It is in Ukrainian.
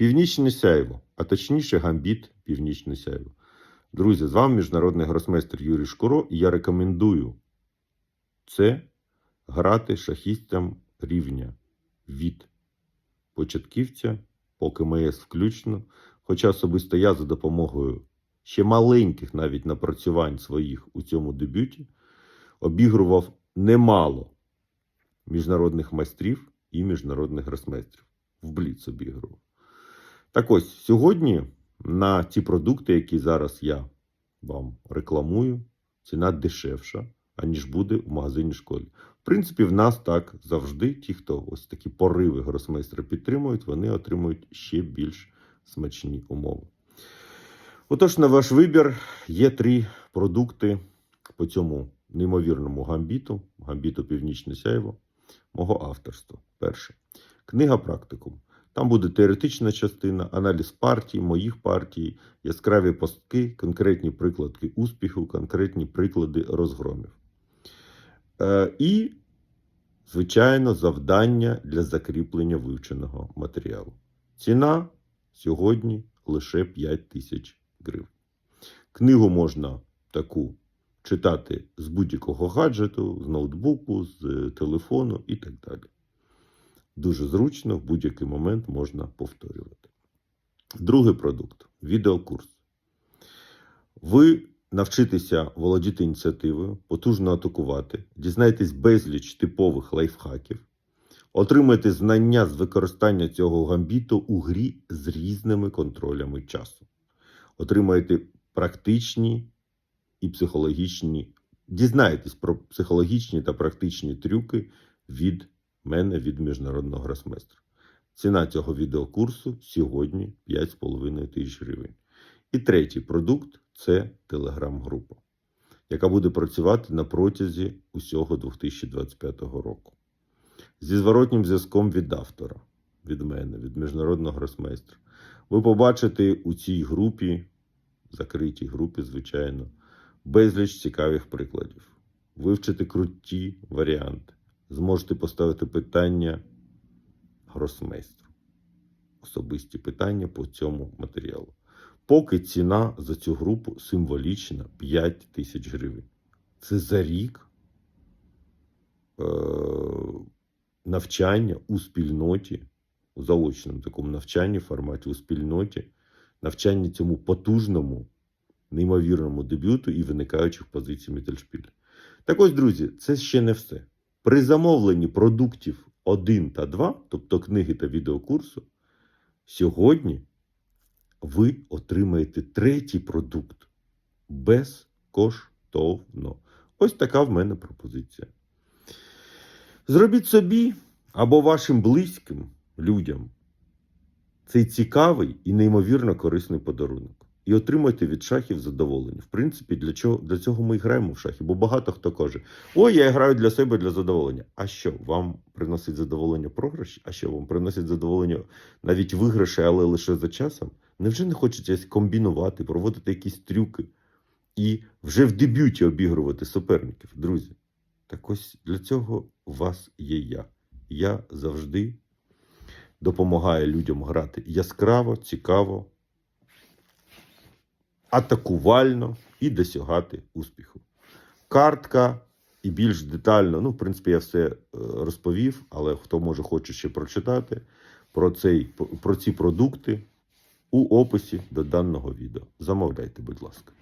Північне сяйво, а точніше гамбіт Північне сяйво. Друзі, з вами міжнародний гросмейстер Юрій Шкуро, і я рекомендую це грати шахістам рівня від початківця, поки МС включно. Хоча особисто я за допомогою ще маленьких навіть напрацювань своїх у цьому дебюті обігрував немало міжнародних майстрів і міжнародних гросмейстрів. В бліц обігрував. Так ось, сьогодні на ті продукти, які зараз я вам рекламую, ціна дешевша, аніж буде в магазині школі. В принципі, в нас так завжди. Ті, хто ось такі пориви гросмейстера підтримують, вони отримують ще більш смачні умови. Отож, на ваш вибір є три продукти по цьому неймовірному гамбіту, гамбіту Північне Сяйво, мого авторства. Перше. Книга практикум. Там буде теоретична частина, аналіз партій, моїх партій, яскраві постки, конкретні приклади успіху, конкретні приклади розгромів. Е, і, звичайно, завдання для закріплення вивченого матеріалу. Ціна сьогодні лише 5 тисяч гривень. Книгу можна таку читати з будь-якого гаджету, з ноутбуку, з телефону і так далі. Дуже зручно, в будь-який момент можна повторювати. Другий продукт відеокурс. Ви навчитеся володіти ініціативою, потужно атакувати, дізнаєтесь безліч типових лайфхаків, отримаєте знання з використання цього гамбіту у грі з різними контролями часу. Отримаєте практичні і психологічні, дізнаєтесь про психологічні та практичні трюки від мене від міжнародного гросмейстра. Ціна цього відеокурсу сьогодні 5,5 тисяч гривень. І третій продукт це телеграм-група, яка буде працювати на протязі усього 2025 року. Зі зворотнім зв'язком від автора, від мене, від міжнародного гросмейстра. Ви побачите у цій групі, закритій групі, звичайно, безліч цікавих прикладів. Вивчите круті варіанти зможете поставити питання гросмейстру. Особисті питання по цьому матеріалу. Поки ціна за цю групу символічна 5 тисяч гривень. Це за рік е- навчання у спільноті, у заочному такому навчанні форматі у спільноті, навчання цьому потужному, неймовірному дебюту і виникаючих позицій Мітельшпіль. Так ось, друзі, це ще не все. При замовленні продуктів 1 та 2, тобто книги та відеокурсу, сьогодні ви отримаєте третій продукт безкоштовно. Ось така в мене пропозиція. Зробіть собі або вашим близьким людям цей цікавий і неймовірно корисний подарунок. І отримуйте від шахів задоволення. В принципі, для чого для цього ми і граємо в шахи? Бо багато хто каже: Ой, я граю для себе для задоволення. А що вам приносить задоволення програші? А що вам приносить задоволення навіть виграші, але лише за часом? Невже не хочеться комбінувати, проводити якісь трюки і вже в дебюті обігрувати суперників, друзі? Так ось для цього у вас є я. Я завжди допомагаю людям грати яскраво, цікаво атакувально і досягати успіху. Картка і більш детально, ну, в принципі, я все е, розповів, але хто може хоче ще прочитати про, цей, про ці продукти у описі до даного відео. Замовляйте, будь ласка.